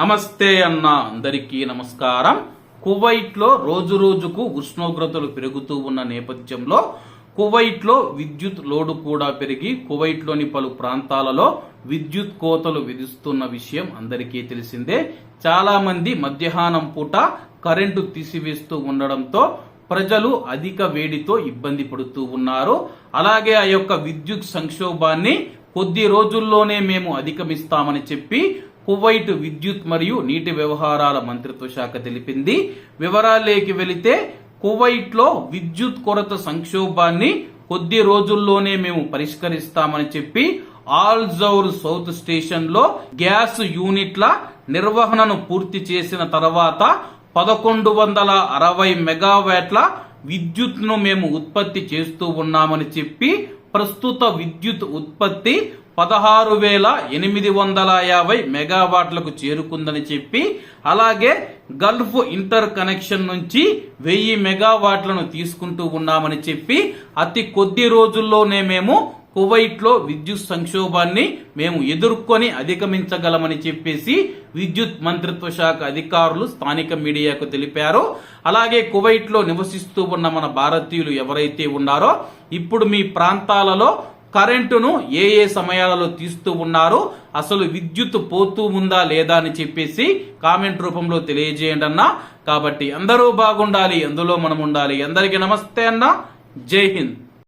నమస్తే అన్న అందరికీ నమస్కారం. కువైట్లో రోజు రోజుకు ఉష్ణోగ్రతలు పెరుగుతూ ఉన్న నేపథ్యంలో కువైట్లో విద్యుత్ లోడు కూడా పెరిగి కువైట్లోని పలు ప్రాంతాలలో విద్యుత్ కోతలు విధిస్తున్న విషయం అందరికీ తెలిసిందే. చాలా మంది మధ్యాహ్నం పూట కరెంటు తీసివేస్తూ ఉండడంతో ప్రజలు అధిక వేడితో ఇబ్బంది పడుతూ ఉన్నారు. అలాగే ఆ యొక్క విద్యుత్ సంక్షోభాన్ని కొద్ది రోజుల్లోనే మేము అధిగమిస్తామని చెప్పి కువైట్ విద్యుత్ మరియు నీటి వ్యవహారాల మంత్రిత్వ శాఖ తెలిపింది. వివరాలేకి వెళితే కువైట్లో విద్యుత్ కొరత సంక్షోభాన్ని కొద్ది రోజుల్లోనే మేము పరిష్కరిస్తామని చెప్పి ఆల్ జౌర్ సౌత్ స్టేషన్లో గ్యాస్ యూనిట్ల నిర్వహణను పూర్తి చేసిన తర్వాత పదకొండు వందల అరవై మెగావాట్ల విద్యుత్ను మేము ఉత్పత్తి చేస్తూ ఉన్నామని చెప్పి ప్రస్తుత విద్యుత్ ఉత్పత్తి పదహారు వేల ఎనిమిది వందల యాభై మెగావాట్లకు చేరుకుందని చెప్పి అలాగే గల్ఫ్ ఇంటర్ కనెక్షన్ నుంచి వెయ్యి మెగావాట్లను తీసుకుంటూ ఉన్నామని చెప్పి అతి కొద్ది రోజుల్లోనే మేము కువైట్లో విద్యుత్ సంక్షోభాన్ని మేము ఎదుర్కొని అధిగమించగలమని చెప్పేసి విద్యుత్ మంత్రిత్వ శాఖ అధికారులు స్థానిక మీడియాకు తెలిపారు. అలాగే కువైట్లో నివసిస్తూ ఉన్న మన భారతీయులు ఎవరైతే ఉన్నారో ఇప్పుడు మీ ప్రాంతాలలో కరెంటును ఏ ఏ సమయాలలో తీస్తూ ఉన్నారు అసలు విద్యుత్ పోతూ ఉందా లేదా అని చెప్పేసి కామెంట్ రూపంలో తెలియజేయండి అన్న. కాబట్టి అందరూ బాగుండాలి అందులో మనం ఉండాలి. అందరికీ నమస్తే అన్న. జై హింద్.